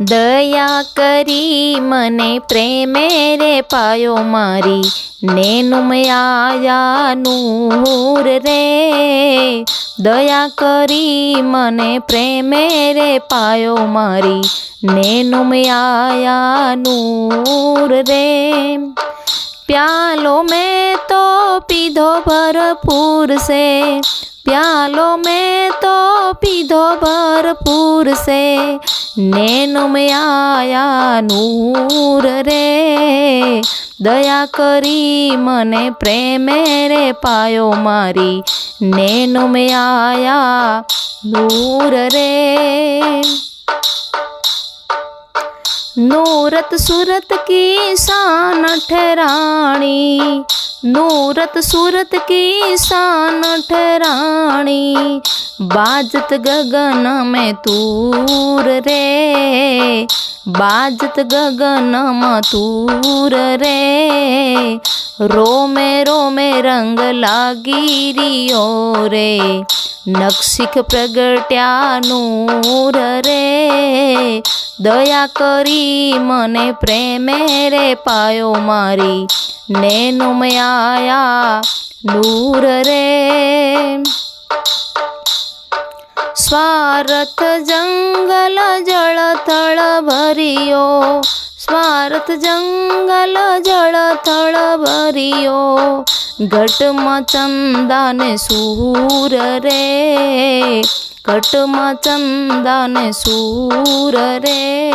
દયા કરી મને પ્રેમે રે પાયો મારી, નેનું આયા નૂર રે. દયા કરી મને પ્રેમે રે પાયો મારી, નેનું આયા નૂર રે. પ્યાલો મેં તો પીધો ભરપૂર છે પ્યાલો મેં તો પીધો ભરપૂર સે નેનુમયાયા નૂર રે. દયા કરી મને પ્રેમે રે પાયો મારી નેનુમયાયા નૂર રે. નૂરત સુરત કી શાન ઠરાણી નૂરત સુરત કી શાન ઠરાણી, બાજત ગગન મેં તૂર રે, બાજત ગગન મતૂર રે. રોમે રોમે રંગ લાગી રિયો રે નક્ષિક પ્રગટ્યા નૂર દયા કરી, મને પ્રેમે રે પાયો મારી. ને આયા નૂર રે. સ્વાર્થ જંગલ જળ થળ ભર્યો. સ્વાર્થ જંગલ જળ થળ ભર્યો. ઘટમાં ચંદાને સૂર રે. ઘટમાં ચંદાને સૂર રે.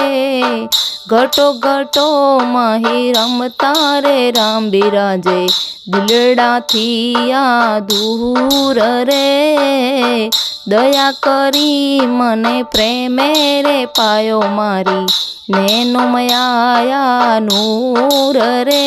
ઘટો ઘટો માહી રમતા રે રામ બિરાજે. દિલડાથી આ દૂર રે. દયા કરી મને પ્રેમે રે, પાયો મારી નેનો મયાયા નૂર રે.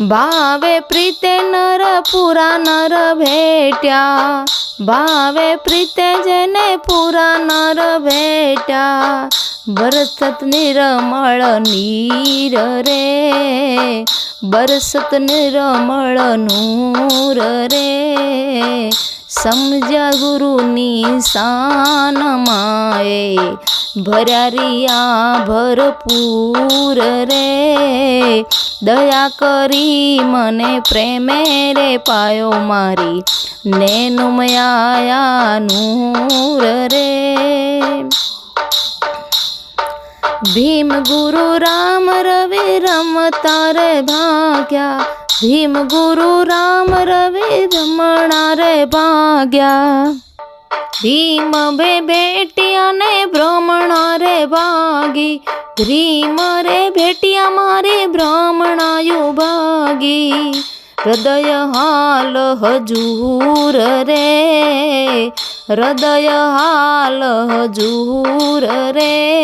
ભાવે પ્રીતે નર, પૂરા નર ભેટ્યા. ભાવે પ્રીતે જેને પૂરા નર ભેટ્યા. બરસત નિરમળ નીર રે. બરસત નિરમળ નૂર રે. સમજ્યા ગુરુની શાન માએ ભર્યા ભરપૂર રે. દયા કરી મને પ્રેમે રે પાયો મારી. નેનું આયા નૂર રે. ભીમ ગુરુ રામ રવિ રમતા રે ભાગ્યા. ભીમ ગુરુ રામ રવિ રમણા રે ભાગ્યા. ભીમ બે ભેટિયા ને બ્રાહ્મણા રે ભાગી. ભીમ રે ભેટિયા મારે ભ્રમણાયુ ભાગી. હૃદય હાલ હજૂર રે. હૃદય હાલ હજૂર રે.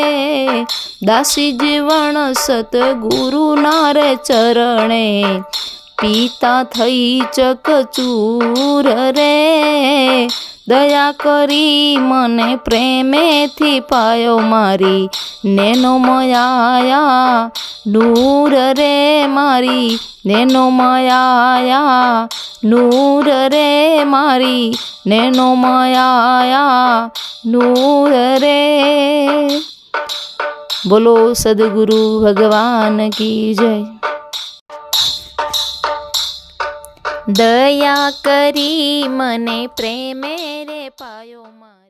દાસી જીવણ સતગુરુ નારે ચરણે. પિતા થઈ ચકચૂર રે. દયા કરી મને પ્રેમેથી પાયો મારી. નેનો મયાયા, નૂર રે મારી. નેનો મયાયા, નૂર રે મારી. નેનો મયાયા, નૂર રે. બોલો સદગુરુ ભગવાન કી જય. દયા કરી મને પ્રેમે રે પાયો મારી.